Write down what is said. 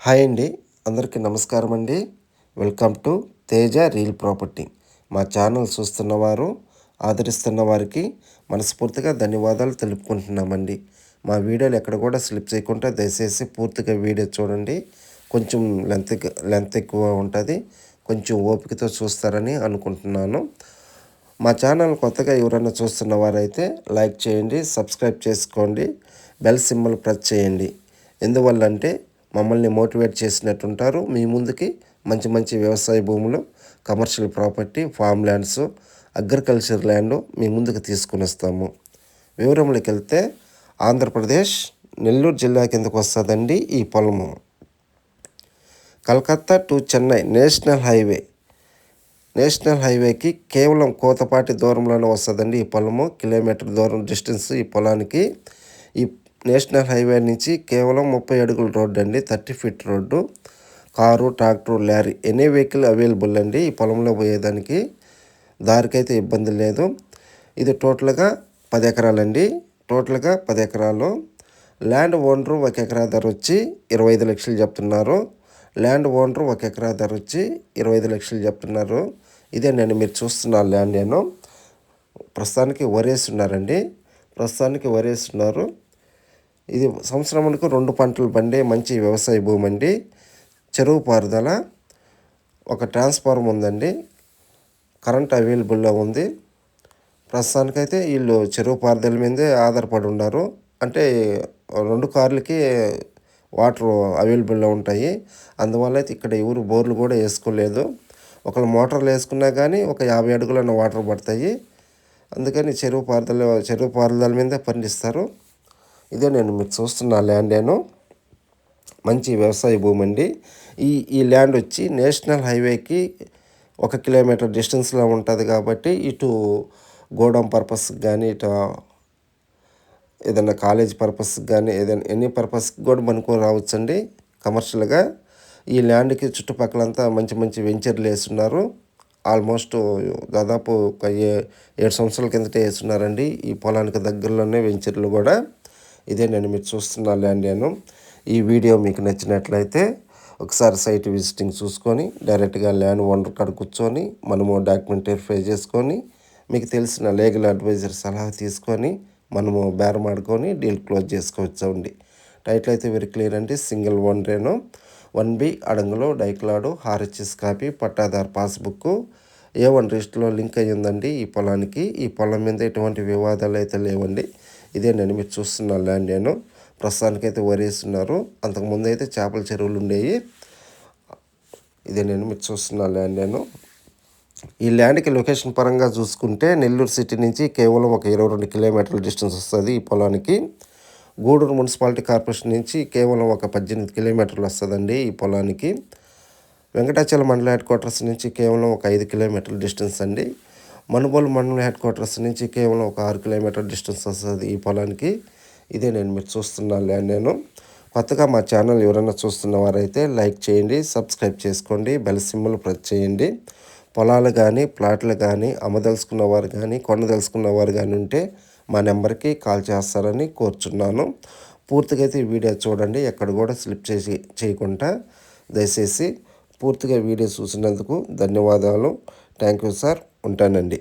Hi అండి. అందరికీ నమస్కారం అండి. Welcome to Teja real property. మా ఛానల్ చూస్తున్నవారు ఆదరిస్తున్న వారికి మనస్ఫూర్తిగా ధన్యవాదాలు తెలుపుకుంటున్నామండి. మా వీడియోలు ఎక్కడ కూడా స్లిప్ చేయకుండా దయచేసి పూర్తిగా వీడియో చూడండి. కొంచెం లెంత్ లెంత్ ఎక్కువ ఉంటుంది. కొంచెం ఓపికతో చూస్తారని అనుకుంటున్నాను. మా ఛానల్ కొత్తగా ఎవరైనా చూస్తున్న వారైతే లైక్ చేయండి సబ్స్క్రైబ్ చేసుకోండి బెల్ సింబల్ ప్రెస్ చేయండి. ఎందువల్ల అంటే మమ్మల్ని మోటివేట్ చేసినట్టుంటారు. మీ ముందుకి మంచి మంచి వ్యవసాయ భూములు commercial property farm lands agriculture land మీ ముందుకు తీసుకుని వస్తాము. వివరంలోకి వెళ్తే ఆంధ్రప్రదేశ్ నెల్లూరు జిల్లా కిందకు వస్తుందండి ఈ పొలము. Calcutta to Chennai national highway. National హైవేకి కేవలం కోతపాటి దూరంలోనే వస్తుందండి ఈ పొలము. కిలోమీటర్ దూరం డిస్టెన్స్ ఈ పొలానికి. ఈ నేషనల్ హైవే నుంచి కేవలం ముప్పై అడుగుల రోడ్డు అండి thirty feet road. Car tractor lorry any vehicle available అండి. ఈ పొలంలో పోయేదానికి దారికైతే ఇబ్బంది లేదు. ఇది టోటల్గా పది ఎకరాలండి. టోటల్గా పది ఎకరాలు ల్యాండ్ ఓనరు ఒక ఎకరా ధర వచ్చి ఇరవై ఐదు లక్షలు చెప్తున్నారు. ల్యాండ్ ఓనరు ఒక ఎకరా ధర వచ్చి ఇరవై ఐదు లక్షలు చెప్తున్నారు. ఇదే నేను మీరు చూస్తున్న ల్యాండ్ నేను. ప్రస్తుతానికి వరేస్తున్నారండి ప్రస్తుతానికి వరేస్తున్నారు ఇది సంవత్సరములకు రెండు పంటలు పండే మంచి వ్యవసాయ భూమి అండి. చెరువు పారుదల ఒక ట్రాన్స్ఫార్మ్ ఉందండి. కరెంట్ అవైలబుల్లో ఉంది. ప్రస్తుతానికైతే వీళ్ళు చెరువు పారుదల మీదే ఆధారపడి ఉన్నారు. అంటే రెండు కార్లకి వాటర్ అవైలబుల్లో ఉంటాయి. అందువల్ల అయితే ఇక్కడ ఎవరు బోర్లు కూడా వేసుకోలేదు. ఒకళ్ళు మోటార్లు వేసుకున్నా కానీ ఒక యాభై అడుగులన్న వాటర్ పడతాయి. అందుకని చెరువు పారుదల చెరువు పారుదల మీదే పండిస్తారు. ఇదే నేను మీకు చూస్తున్న ల్యాండ్ నేను. మంచి వ్యవసాయ భూమి అండి. ఈ ఈ ల్యాండ్ వచ్చి నేషనల్ హైవేకి ఒక కిలోమీటర్ డిస్టెన్స్లో ఉంటుంది కాబట్టి ఇటు గోడం పర్పస్ కానీ ఇటు ఏదైనా కాలేజ్ పర్పస్ కానీ ఏదైనా ఎనీ పర్పస్కి కూడా మనకు రావచ్చండి కమర్షియల్గా. ఈ ల్యాండ్కి చుట్టుపక్కలంతా మంచి మంచి వెంచర్లు వేస్తున్నారు. ఆల్మోస్ట్ దాదాపు ఒక ఏడు సంవత్సరాల కిందటే వేస్తున్నారండి ఈ పొలానికి దగ్గరలోనే వెంచర్లు కూడా. ఇదే నేను మీరు చూస్తున్న ల్యాండ్ నేను ఈ వీడియో మీకు నచ్చినట్లయితే ఒకసారి సైట్ విజిటింగ్ చూసుకొని డైరెక్ట్గా ల్యాండ్ ఓనర్ కాడ కూర్చొని మనము డాక్యుమెంట్ వెరిఫై చేసుకొని మీకు తెలిసిన లీగల్ అడ్వైజర్ సలహా తీసుకొని మనము బేరమాడుకొని డీల్ క్లోజ్ చేసుకోవచ్చండి టైటిల్ అయితే వెరీ క్లియర్ అండి. సింగిల్ వన్ రేను వన్ బి అడంగులో డైక్లాడు హార్హెచ్ఎస్ copy pattadar passbook A one లిస్ట్లో లింక్ అయ్యిందండి ఈ పొలానికి. ఈ పొలం మీద ఎటువంటి వివాదాలు అయితే లేవండి. ఇదే నేను మీరు చూస్తున్న ల్యాండ్ నేను. ప్రస్తుతానికైతే వరేస్తున్నారు. అంతకుముందు అయితే చేపల చెరువులు ఉండేవి. ఇదే నేను మీరు చూస్తున్న ల్యాండ్ నేను. ఈ ల్యాండ్కి లొకేషన్ పరంగా చూసుకుంటే నెల్లూరు సిటీ నుంచి కేవలం ఒక ఇరవై రెండు కిలోమీటర్ల డిస్టెన్స్ వస్తుంది ఈ పొలానికి. గూడూరు మున్సిపాలిటీ కార్పొరేషన్ నుంచి కేవలం ఒక పద్దెనిమిది కిలోమీటర్లు వస్తుందండి ఈ పొలానికి. వెంకటాచల మండల హెడ్ క్వార్టర్స్ నుంచి కేవలం ఒక ఐదు కిలోమీటర్ల డిస్టెన్స్ అండి. మనుబోలు మండలం హెడ్ క్వార్టర్స్ నుంచి కేవలం ఒక ఆరు కిలోమీటర్ డిస్టెన్స్ వస్తుంది ఈ పొలానికి. ఇదే నేను మీరు చూస్తున్న ల్యాండ్ నేను కొత్తగా మా ఛానల్ ఎవరైనా చూస్తున్న వారైతే లైక్ చేయండి సబ్స్క్రైబ్ చేసుకోండి బెల్ సింబల్ ప్రెస్ చేయండి. పొలాలు కానీ ప్లాట్లు కానీ అమ్మదలుచుకున్న వారు కానీ కొనదలుచుకున్న వారు కానీ ఉంటే మా నెంబర్కి కాల్ చేస్తారని కోరుచున్నాను. పూర్తిగా అయితే వీడియో చూడండి ఎక్కడ కూడా స్లిప్ చేసి చేయకుండా దయచేసి పూర్తిగా వీడియో చూసినందుకు ధన్యవాదాలు. Thank you sir. ఉంటానండి.